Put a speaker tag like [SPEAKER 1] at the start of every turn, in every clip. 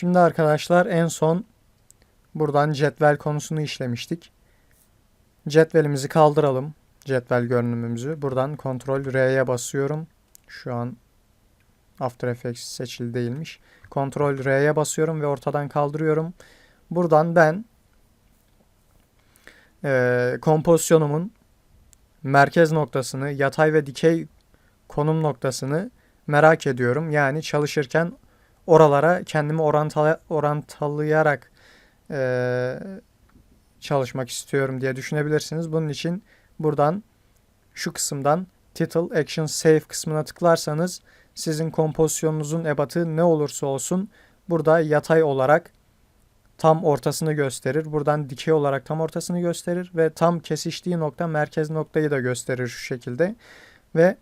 [SPEAKER 1] Şimdi arkadaşlar en son buradan cetvel konusunu işlemiştik. Cetvelimizi kaldıralım. Cetvel görünümümüzü. Buradan Ctrl R'ye basıyorum. Şu an After Effects seçili değilmiş. Ctrl R'ye basıyorum ve ortadan kaldırıyorum. Buradan ben e, kompozisyonumun merkez noktasını, yatay ve dikey konum noktasını merak ediyorum. Yani çalışırken oralara kendimi orantala, orantalayarak e, çalışmak istiyorum diye düşünebilirsiniz. Bunun için buradan şu kısımdan Title Action Save kısmına tıklarsanız sizin kompozisyonunuzun ebatı ne olursa olsun burada yatay olarak tam ortasını gösterir. Buradan dikey olarak tam ortasını gösterir ve tam kesiştiği nokta merkez noktayı da gösterir şu şekilde. Ve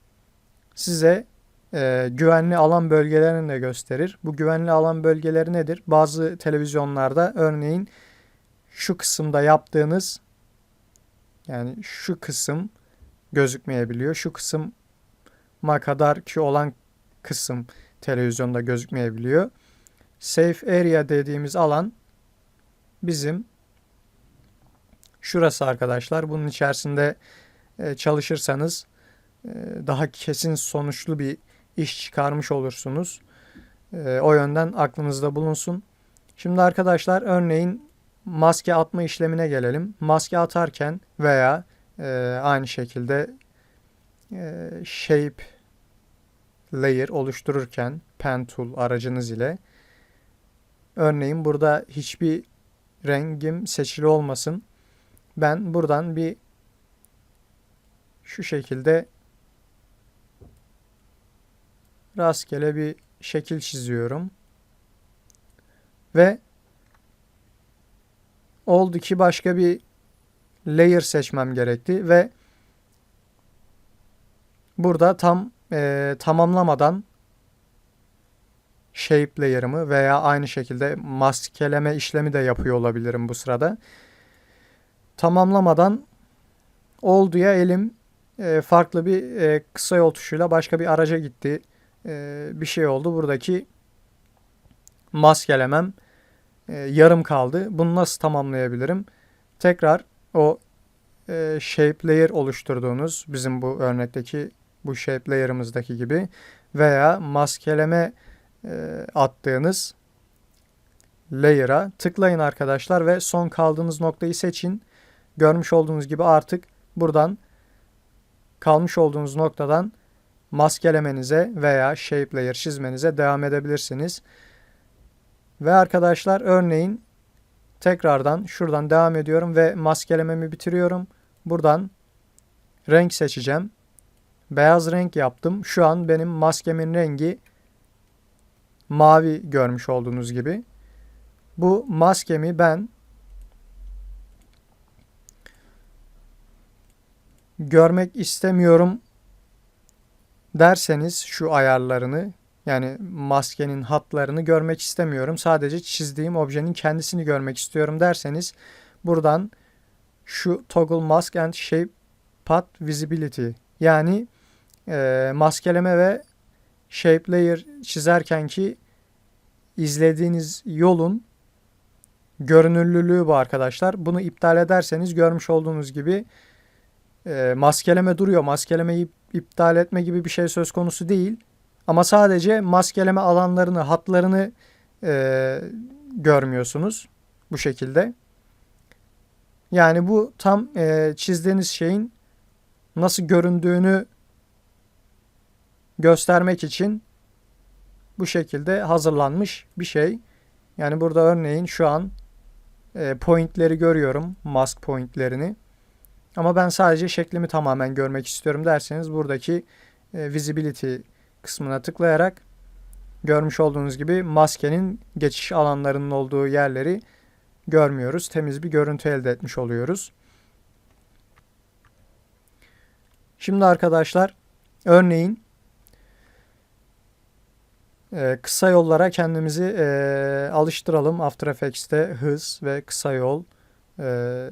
[SPEAKER 1] size e, güvenli alan bölgelerini de gösterir. Bu güvenli alan bölgeleri nedir? Bazı televizyonlarda örneğin şu kısımda yaptığınız yani şu kısım gözükmeyebiliyor. Şu kısıma kadar ki olan kısım televizyonda gözükmeyebiliyor. Safe area dediğimiz alan bizim şurası arkadaşlar. Bunun içerisinde e, çalışırsanız e, daha kesin sonuçlu bir iş çıkarmış olursunuz. E, o yönden aklınızda bulunsun. Şimdi arkadaşlar örneğin maske atma işlemine gelelim. Maske atarken veya aynı şekilde shape layer oluştururken pen tool aracınız ile örneğin burada hiçbir rengim seçili olmasın. Ben buradan bir şu şekilde rastgele bir şekil çiziyorum. Ve oldu ki başka bir layer seçmem gerekti ve burada tam e, tamamlamadan shape layer'ımı veya aynı şekilde maskeleme işlemi de yapıyor olabilirim bu sırada. Tamamlamadan olduya elim e, farklı bir e, kısa yol tuşuyla başka bir araca gitti. E, bir şey oldu. Buradaki maskelemem e, yarım kaldı. Bunu nasıl tamamlayabilirim? Tekrar o e, shape layer oluşturduğunuz bizim bu örnekteki bu shape layer'ımızdaki gibi veya maskeleme e, attığınız layer'a tıklayın arkadaşlar ve son kaldığınız noktayı seçin. Görmüş olduğunuz gibi artık buradan kalmış olduğunuz noktadan maskelemenize veya shape layer çizmenize devam edebilirsiniz. Ve arkadaşlar örneğin tekrardan şuradan devam ediyorum ve maskelememi bitiriyorum. Buradan renk seçeceğim. Beyaz renk yaptım. Şu an benim maskemin rengi mavi görmüş olduğunuz gibi. Bu maskemi ben görmek istemiyorum derseniz şu ayarlarını yani maskenin hatlarını görmek istemiyorum. Sadece çizdiğim objenin kendisini görmek istiyorum derseniz buradan şu toggle mask and shape path visibility yani e, maskeleme ve shape layer çizerken ki izlediğiniz yolun görünürlülüğü bu arkadaşlar. Bunu iptal ederseniz görmüş olduğunuz gibi e, maskeleme duruyor. Maskelemeyi iptal etme gibi bir şey söz konusu değil. Ama sadece maskeleme alanlarını, hatlarını e, görmüyorsunuz bu şekilde. Yani bu tam e, çizdiğiniz şeyin nasıl göründüğünü göstermek için bu şekilde hazırlanmış bir şey. Yani burada örneğin şu an e, pointleri görüyorum. Mask pointlerini. Ama ben sadece şeklimi tamamen görmek istiyorum derseniz buradaki e, visibility kısmına tıklayarak görmüş olduğunuz gibi maskenin geçiş alanlarının olduğu yerleri görmüyoruz. Temiz bir görüntü elde etmiş oluyoruz. Şimdi arkadaşlar örneğin e, kısa yollara kendimizi e, alıştıralım. After Effects'te hız ve kısa yol e,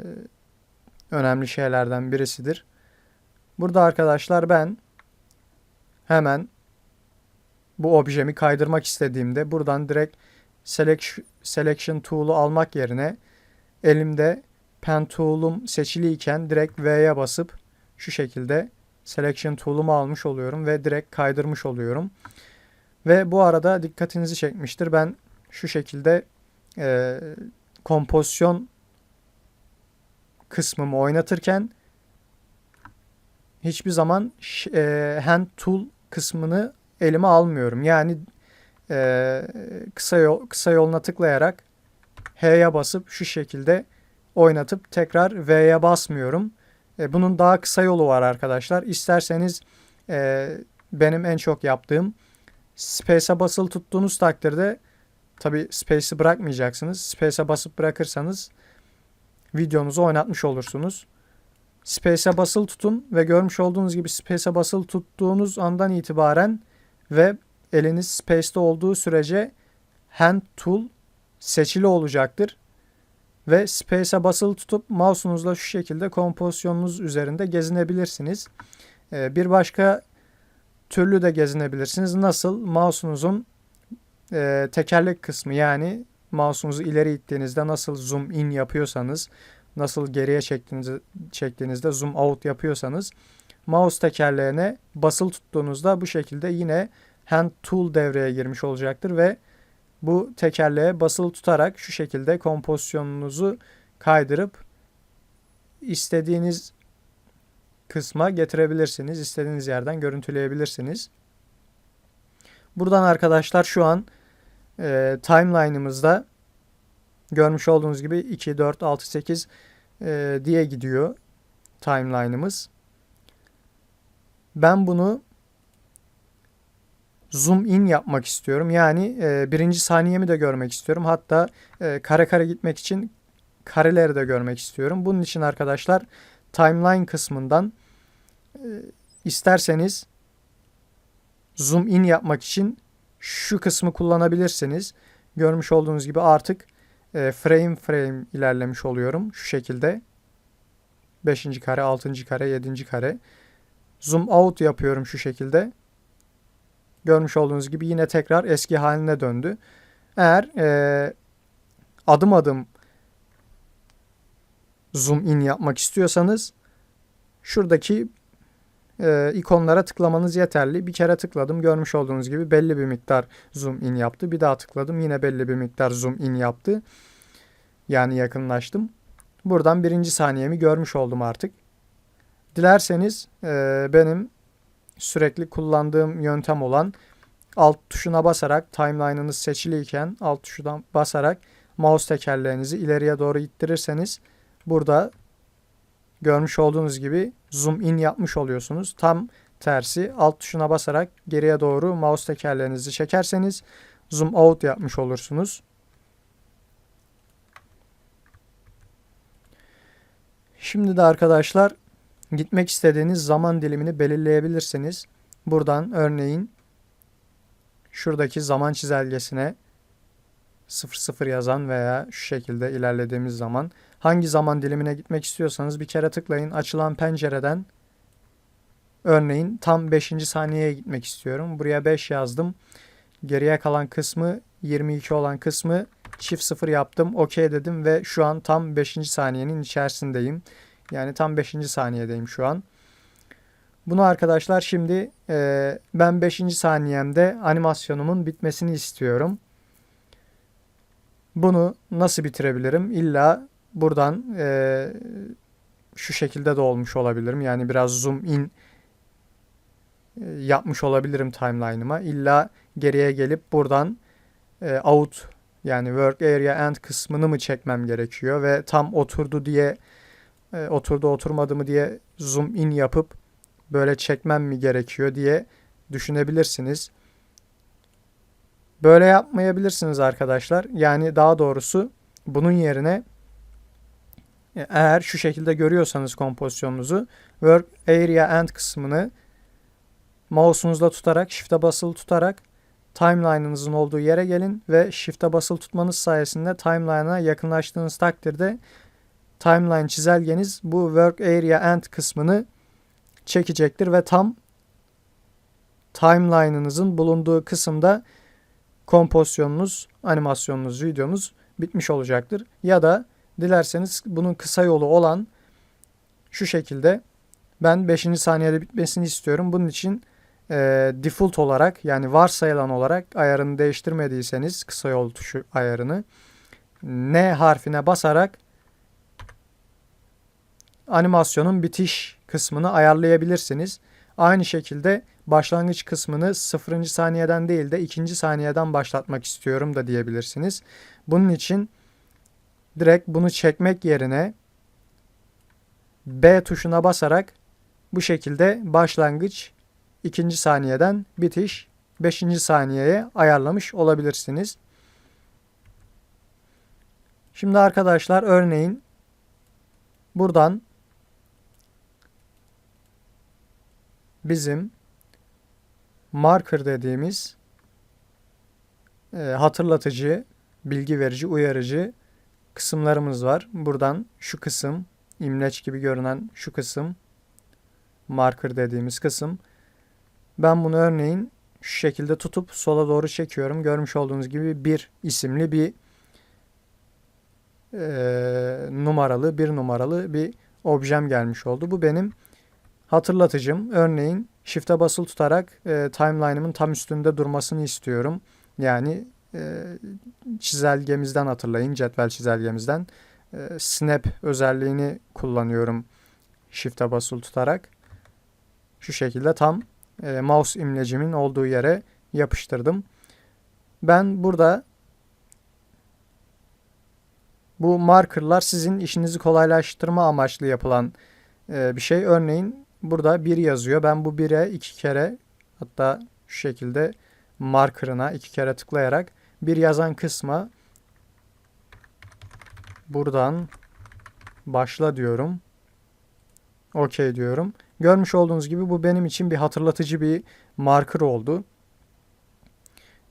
[SPEAKER 1] önemli şeylerden birisidir. Burada arkadaşlar ben hemen bu objemi kaydırmak istediğimde buradan direkt selection, tool'u almak yerine elimde pen tool'um seçiliyken direkt V'ye basıp şu şekilde selection tool'umu almış oluyorum ve direkt kaydırmış oluyorum. Ve bu arada dikkatinizi çekmiştir. Ben şu şekilde e, kompozisyon kısmımı oynatırken hiçbir zaman e, hand tool kısmını elime almıyorum. Yani e, kısa yol kısa yoluna tıklayarak H'ye basıp şu şekilde oynatıp tekrar V'ye basmıyorum. E, bunun daha kısa yolu var arkadaşlar. İsterseniz e, benim en çok yaptığım Space'e basılı tuttuğunuz takdirde tabi Space'i bırakmayacaksınız. Space'e basıp bırakırsanız videonuzu oynatmış olursunuz. Space'e basılı tutun ve görmüş olduğunuz gibi Space'e basılı tuttuğunuz andan itibaren ve eliniz Space'te olduğu sürece Hand Tool seçili olacaktır. Ve Space'e basılı tutup mouse'unuzla şu şekilde kompozisyonunuz üzerinde gezinebilirsiniz. Ee, bir başka türlü de gezinebilirsiniz. Nasıl? Mouse'unuzun e, tekerlek kısmı yani mouse'unuzu ileri ittiğinizde nasıl zoom in yapıyorsanız, nasıl geriye çektiğinizde, çektiğinizde zoom out yapıyorsanız mouse tekerleğine basılı tuttuğunuzda bu şekilde yine hand tool devreye girmiş olacaktır ve bu tekerleğe basılı tutarak şu şekilde kompozisyonunuzu kaydırıp istediğiniz kısma getirebilirsiniz. İstediğiniz yerden görüntüleyebilirsiniz. Buradan arkadaşlar şu an e, timeline'ımızda görmüş olduğunuz gibi 2, 4, 6, 8 e, diye gidiyor timeline'ımız. Ben bunu zoom in yapmak istiyorum. Yani e, birinci saniyemi de görmek istiyorum. Hatta e, kare kare gitmek için kareleri de görmek istiyorum. Bunun için arkadaşlar timeline kısmından e, isterseniz zoom in yapmak için şu kısmı kullanabilirsiniz. Görmüş olduğunuz gibi artık e, frame frame ilerlemiş oluyorum. Şu şekilde 5. kare, 6. kare, 7. kare. Zoom out yapıyorum şu şekilde. Görmüş olduğunuz gibi yine tekrar eski haline döndü. Eğer e, adım adım zoom in yapmak istiyorsanız şuradaki e, ikonlara tıklamanız yeterli. Bir kere tıkladım görmüş olduğunuz gibi belli bir miktar zoom in yaptı. Bir daha tıkladım yine belli bir miktar zoom in yaptı. Yani yakınlaştım. Buradan birinci saniyemi görmüş oldum artık. Dilerseniz e, benim sürekli kullandığım yöntem olan alt tuşuna basarak timeline'ınız seçiliyken alt tuşuna basarak mouse tekerleğinizi ileriye doğru ittirirseniz burada görmüş olduğunuz gibi zoom in yapmış oluyorsunuz. Tam tersi alt tuşuna basarak geriye doğru mouse tekerleğinizi çekerseniz zoom out yapmış olursunuz. Şimdi de arkadaşlar gitmek istediğiniz zaman dilimini belirleyebilirsiniz. Buradan örneğin şuradaki zaman çizelgesine 00 yazan veya şu şekilde ilerlediğimiz zaman hangi zaman dilimine gitmek istiyorsanız bir kere tıklayın. Açılan pencereden örneğin tam 5. saniyeye gitmek istiyorum. Buraya 5 yazdım. Geriye kalan kısmı 22 olan kısmı çift sıfır yaptım. OK dedim ve şu an tam 5. saniyenin içerisindeyim. Yani tam 5. saniyedeyim şu an. Bunu arkadaşlar şimdi e, ben 5. saniyemde animasyonumun bitmesini istiyorum. Bunu nasıl bitirebilirim? İlla buradan e, şu şekilde de olmuş olabilirim. Yani biraz zoom in e, yapmış olabilirim timeline'ıma. İlla geriye gelip buradan e, out yani work area end kısmını mı çekmem gerekiyor ve tam oturdu diye e, oturdu oturmadı mı diye zoom in yapıp böyle çekmem mi gerekiyor diye düşünebilirsiniz. Böyle yapmayabilirsiniz arkadaşlar. Yani daha doğrusu bunun yerine eğer şu şekilde görüyorsanız kompozisyonunuzu work area end kısmını mouse'unuzla tutarak shift'e basılı tutarak timeline'ınızın olduğu yere gelin ve shift'e basılı tutmanız sayesinde timeline'a yakınlaştığınız takdirde timeline çizelgeniz bu work area end kısmını çekecektir ve tam timeline'ınızın bulunduğu kısımda kompozisyonunuz, animasyonunuz, videonuz bitmiş olacaktır. Ya da dilerseniz bunun kısa yolu olan şu şekilde ben 5. saniyede bitmesini istiyorum. Bunun için e, default olarak yani varsayılan olarak ayarını değiştirmediyseniz kısa yol tuşu ayarını N harfine basarak animasyonun bitiş kısmını ayarlayabilirsiniz. Aynı şekilde başlangıç kısmını 0. saniyeden değil de 2. saniyeden başlatmak istiyorum da diyebilirsiniz. Bunun için direkt bunu çekmek yerine B tuşuna basarak bu şekilde başlangıç 2. saniyeden bitiş 5. saniyeye ayarlamış olabilirsiniz. Şimdi arkadaşlar örneğin buradan bizim marker dediğimiz e, hatırlatıcı, bilgi verici, uyarıcı kısımlarımız var. Buradan şu kısım, imleç gibi görünen şu kısım, marker dediğimiz kısım. Ben bunu örneğin şu şekilde tutup sola doğru çekiyorum. Görmüş olduğunuz gibi bir isimli bir e, numaralı, bir numaralı bir objem gelmiş oldu. Bu benim hatırlatıcım. Örneğin shift'e basılı tutarak e, timeline'ımın tam üstünde durmasını istiyorum. Yani e, çizelgemizden hatırlayın, cetvel çizelgemizden. E, snap özelliğini kullanıyorum shift'e basılı tutarak. Şu şekilde tam e, mouse imlecimin olduğu yere yapıştırdım. Ben burada bu markerlar sizin işinizi kolaylaştırma amaçlı yapılan e, bir şey. Örneğin burada bir yazıyor. Ben bu bire iki kere hatta şu şekilde markerına iki kere tıklayarak bir yazan kısma buradan başla diyorum. OK diyorum. Görmüş olduğunuz gibi bu benim için bir hatırlatıcı bir marker oldu.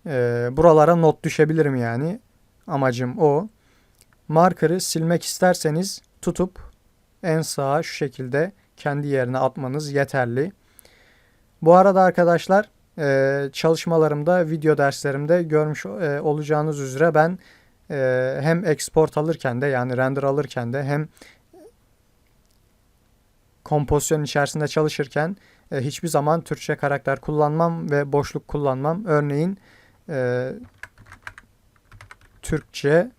[SPEAKER 1] Ee, buralara not düşebilirim yani. Amacım o. Marker'ı silmek isterseniz tutup en sağa şu şekilde kendi yerine atmanız yeterli. Bu arada arkadaşlar e, çalışmalarımda, video derslerimde görmüş e, olacağınız üzere ben e, hem export alırken de yani render alırken de hem kompozisyon içerisinde çalışırken hiçbir zaman Türkçe karakter kullanmam ve boşluk kullanmam. Örneğin Türkçe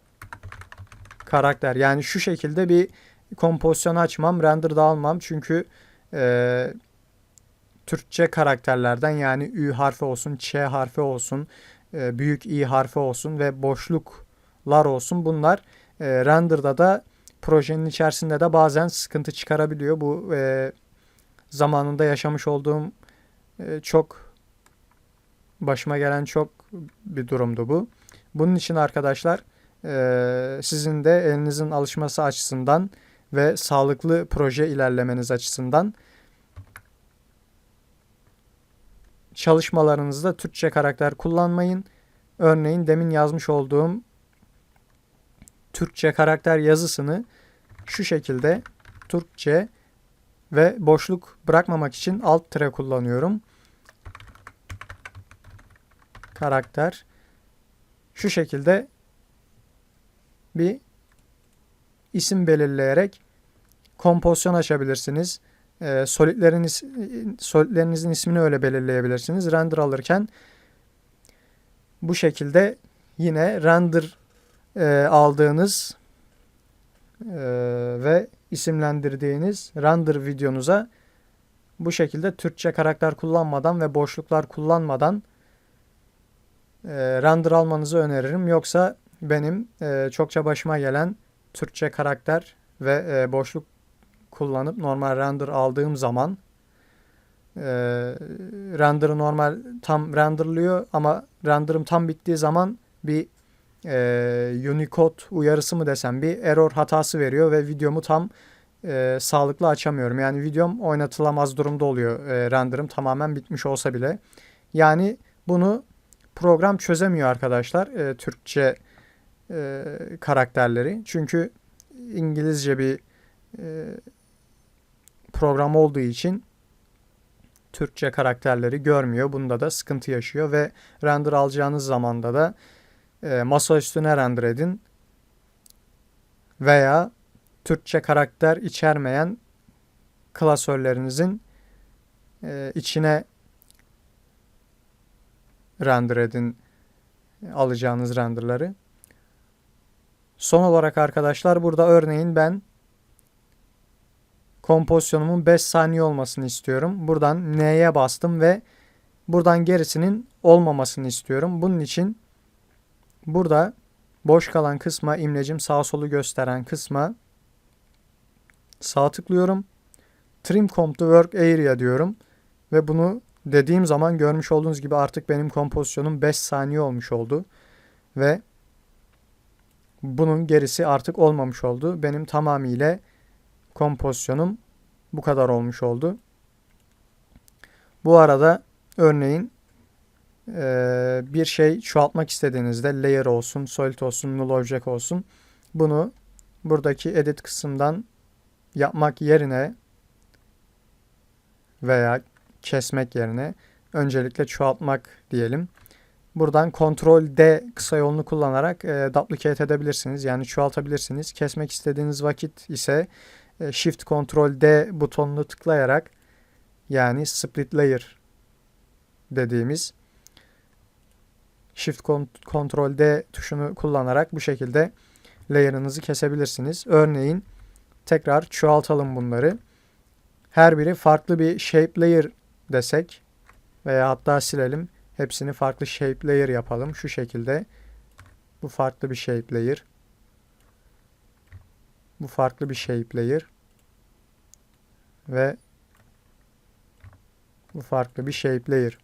[SPEAKER 1] karakter. Yani şu şekilde bir kompozisyon açmam, render da almam. Çünkü e, Türkçe karakterlerden yani Ü harfi olsun, Ç harfi olsun, e, büyük İ harfi olsun ve boşluklar olsun. Bunlar e, render'da da projenin içerisinde de bazen sıkıntı çıkarabiliyor. Bu e, zamanında yaşamış olduğum e, çok başıma gelen çok bir durumdu bu. Bunun için arkadaşlar e, sizin de elinizin alışması açısından ve sağlıklı proje ilerlemeniz açısından çalışmalarınızda Türkçe karakter kullanmayın. Örneğin demin yazmış olduğum Türkçe karakter yazısını şu şekilde Türkçe ve boşluk bırakmamak için alt tire kullanıyorum. Karakter şu şekilde bir isim belirleyerek kompozisyon açabilirsiniz. E, solidlerin, solidlerinizin ismini öyle belirleyebilirsiniz. Render alırken bu şekilde yine render e, aldığınız e, ve isimlendirdiğiniz render videonuza bu şekilde Türkçe karakter kullanmadan ve boşluklar kullanmadan e, render almanızı öneririm. Yoksa benim e, çokça başıma gelen Türkçe karakter ve e, boşluk kullanıp normal render aldığım zaman e, render'ı normal tam renderlıyor ama render'ım tam bittiği zaman bir e, Unicode uyarısı mı desem bir error hatası veriyor ve videomu tam e, sağlıklı açamıyorum. Yani videom oynatılamaz durumda oluyor e, render'ım tamamen bitmiş olsa bile. Yani bunu program çözemiyor arkadaşlar e, Türkçe e, karakterleri. Çünkü İngilizce bir e, program olduğu için Türkçe karakterleri görmüyor. Bunda da sıkıntı yaşıyor ve render alacağınız zamanda da e, masa üstüne render edin veya Türkçe karakter içermeyen klasörlerinizin e, içine render edin alacağınız renderları. Son olarak arkadaşlar burada örneğin ben kompozisyonumun 5 saniye olmasını istiyorum. Buradan N'ye bastım ve buradan gerisinin olmamasını istiyorum. Bunun için burada boş kalan kısma imlecim sağ solu gösteren kısma sağ tıklıyorum. Trim Comp to Work Area diyorum. Ve bunu dediğim zaman görmüş olduğunuz gibi artık benim kompozisyonum 5 saniye olmuş oldu. Ve bunun gerisi artık olmamış oldu. Benim tamamıyla kompozisyonum bu kadar olmuş oldu. Bu arada örneğin eee, bir şey çoğaltmak istediğinizde layer olsun, solid olsun, null object olsun bunu buradaki edit kısımdan yapmak yerine veya kesmek yerine öncelikle çoğaltmak diyelim. Buradan Ctrl D kısa yolunu kullanarak e, duplicate edebilirsiniz. Yani çoğaltabilirsiniz. Kesmek istediğiniz vakit ise e, Shift Ctrl D butonunu tıklayarak yani split layer dediğimiz Shift Ctrl D tuşunu kullanarak bu şekilde layer'ınızı kesebilirsiniz. Örneğin tekrar çoğaltalım bunları. Her biri farklı bir shape layer desek veya hatta silelim. Hepsini farklı shape layer yapalım. Şu şekilde. Bu farklı bir shape layer. Bu farklı bir shape layer. Ve bu farklı bir shape layer.